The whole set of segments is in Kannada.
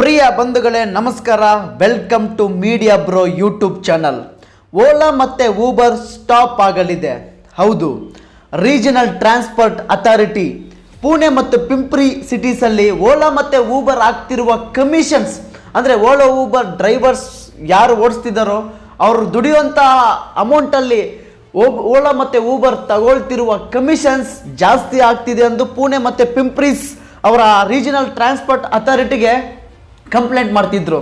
ಪ್ರಿಯ ಬಂಧುಗಳೇ, ನಮಸ್ಕಾರ. Welcome to media bro YouTube channel Ola ಮತ್ತು ಊಬರ್ ಸ್ಟಾಪ್ ಆಗಲಿದೆ. ಹೌದು ರೀಜನಲ್ ಟ್ರಾನ್ಸ್ಪೋರ್ಟ್ ಅಥಾರಿಟಿ ಪುಣೆ ಮತ್ತು ಪಿಂಪ್ರಿ ಸಿಟೀಸಲ್ಲಿ ಓಲಾ ಮತ್ತು ಊಬರ್ ಆಗ್ತಿರುವ ಕಮಿಷನ್ಸ್ ಅಂದರೆ ಓಲಾ ಊಬರ್ ಡ್ರೈವರ್ಸ್ ಯಾರು ಓಡಿಸ್ತಿದ್ದಾರೋ, ಅವರು ದುಡಿಯುವಂತಹ ಅಮೌಂಟಲ್ಲಿ ಓಲಾ ಮತ್ತು ಊಬರ್ ತಗೊಳ್ತಿರುವ ಕಮಿಷನ್ಸ್ ಜಾಸ್ತಿ ಆಗ್ತಿದೆ ಎಂದು ಪುಣೆ ಮತ್ತು ಪಿಂಪ್ರೀಸ್ ಅವರ ರೀಜನಲ್ ಟ್ರಾನ್ಸ್ಪೋರ್ಟ್ ಅಥಾರಿಟಿಗೆ ಕಂಪ್ಲೇಂಟ್ ಮಾಡ್ತಿದ್ರು.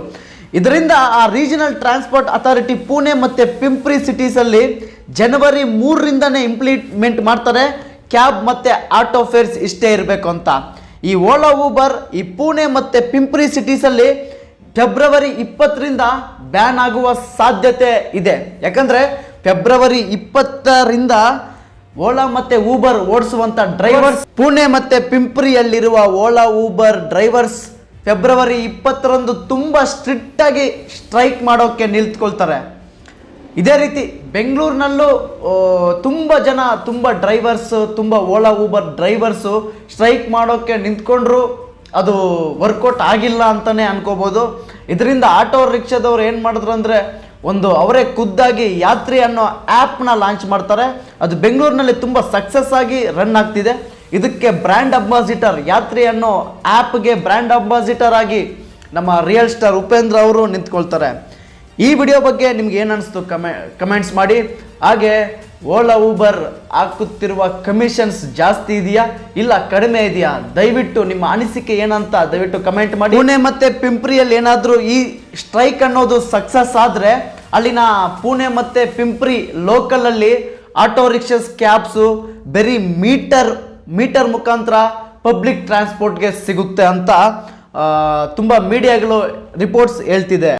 ಇದರಿಂದ ಆ ರೀಜನಲ್ ಟ್ರಾನ್ಸ್ಪೋರ್ಟ್ ಅಥಾರಿಟಿ ಪುಣೆ ಮತ್ತು ಪಿಂಪ್ರಿ ಸಿಟೀಸಲ್ಲಿ ಜನವರಿ ಮೂರರಿಂದನೇ ಇಂಪ್ಲಿಮೆಂಟ್ ಮಾಡ್ತಾರೆ. ಕ್ಯಾಬ್ ಮತ್ತು ಆಟೋ ಫೇರ್ಸ್ ಇಷ್ಟೇ ಇರಬೇಕು ಅಂತ. ಈ ಓಲಾ, ಊಬರ್, ಈ ಪುಣೆ ಮತ್ತು ಪಿಂಪ್ರಿ ಸಿಟೀಸಲ್ಲಿ ಫೆಬ್ರವರಿ ಇಪ್ಪತ್ತರಿಂದ ಬ್ಯಾನ್ ಆಗುವ ಸಾಧ್ಯತೆ ಇದೆ. ಯಾಕಂದರೆ ಫೆಬ್ರವರಿ ಇಪ್ಪತ್ತರಿಂದ ಓಲಾ ಮತ್ತೆ ಊಬರ್ ಓಡಿಸುವಂತ ಡ್ರೈವರ್ಸ್, ಪುಣೆ ಮತ್ತೆ ಪಿಂಪ್ರಿಯಲ್ಲಿರುವ ಓಲಾ, ಊಬರ್ ಡ್ರೈವರ್ಸ್ ಫೆಬ್ರವರಿ ಇಪ್ಪತ್ತರಂದು ತುಂಬ ಸ್ಟ್ರಿಕ್ಟಾಗಿ ಸ್ಟ್ರೈಕ್ ಮಾಡೋಕ್ಕೆ ನಿಲ್ತ್ಕೊಳ್ತಾರೆ. ಇದೇ ರೀತಿ ಬೆಂಗಳೂರಿನಲ್ಲೂ ತುಂಬ ಜನ, ತುಂಬ ಡ್ರೈವರ್ಸ್ ತುಂಬ ಓಲಾ ಊಬರ್ ಡ್ರೈವರ್ಸು ಸ್ಟ್ರೈಕ್ ಮಾಡೋಕ್ಕೆ ನಿಂತ್ಕೊಂಡ್ರು ಅದು ವರ್ಕೌಟ್ ಆಗಿಲ್ಲ ಅಂತಲೇ ಅನ್ಕೋಬೋದು. ಇದರಿಂದ ಆಟೋ ರಿಕ್ಷಾದವ್ರು ಏನು ಮಾಡಿದ್ರು ಅಂದರೆ, ಒಂದು ಅವರೇ ಖುದ್ದಾಗಿ ಯಾತ್ರಿ ಅನ್ನೋ ಆ್ಯಪ್ನ ಲಾಂಚ್ ಮಾಡ್ತಾರೆ. ಅದು ಬೆಂಗಳೂರಿನಲ್ಲಿ ತುಂಬ ಸಕ್ಸಸ್ ಆಗಿ ರನ್ ಆಗ್ತಿದೆ. ಇದಕ್ಕೆ ಬ್ರ್ಯಾಂಡ್ ಅಂಬಾಸಿಟರ್ ಯಾತ್ರಿ ಅನ್ನೋ ಆ್ಯಪ್ಗೆ ಬ್ರ್ಯಾಂಡ್ ಅಂಬಾಸಿಟರ್ ಆಗಿ ನಮ್ಮ ರಿಯಲ್ ಸ್ಟಾರ್ ಉಪೇಂದ್ರ ಅವರು ನಿಂತ್ಕೊಳ್ತಾರೆ. ಈ ವಿಡಿಯೋ ಬಗ್ಗೆ ನಿಮ್ಗೆ ಏನು ಅನಿಸ್ತು ಕಮೆ, ಕಮೆಂಟ್ಸ್ ಮಾಡಿ. ಹಾಗೆ, ಓಲಾ, ಊಬರ್ ಹಾಕುತ್ತಿರುವ ಕಮಿಷನ್ಸ್ ಜಾಸ್ತಿ ಇದೆಯಾ? ಇಲ್ಲ, ಕಡಿಮೆ ಇದೆಯಾ? ದಯವಿಟ್ಟು ನಿಮ್ಮ ಅನಿಸಿಕೆ ಏನಂತ ದಯವಿಟ್ಟು ಕಮೆಂಟ್ ಮಾಡಿ. ಪುಣೆ ಮತ್ತೆ ಪಿಂಪ್ರಿಯಲ್ಲಿ ಏನಾದರೂ ಈ ಸ್ಟ್ರೈಕ್ ಅನ್ನೋದು ಸಕ್ಸಸ್ ಆದರೆ, ಅಲ್ಲಿನ ಪುಣೆ ಮತ್ತೆ ಪಿಂಪ್ರಿ ಲೋಕಲಲ್ಲಿ ಆಟೋ ರಿಕ್ಷಾಸ್, ಕ್ಯಾಬ್ಸು, ಬರೀ ಮೀಟರ್ ಮೀಟರ್ ಮುಖಾಂತರ ಪಬ್ಲಿಕ್ ಟ್ರಾನ್ಸ್ಪೋರ್ಟ್ಗೆ ಸಿಗುತ್ತೆ ಅಂತ ತುಂಬ ಮೀಡಿಯಾಗಳು ರಿಪೋರ್ಟ್ಸ್ ಹೇಳ್ತಿದೆ.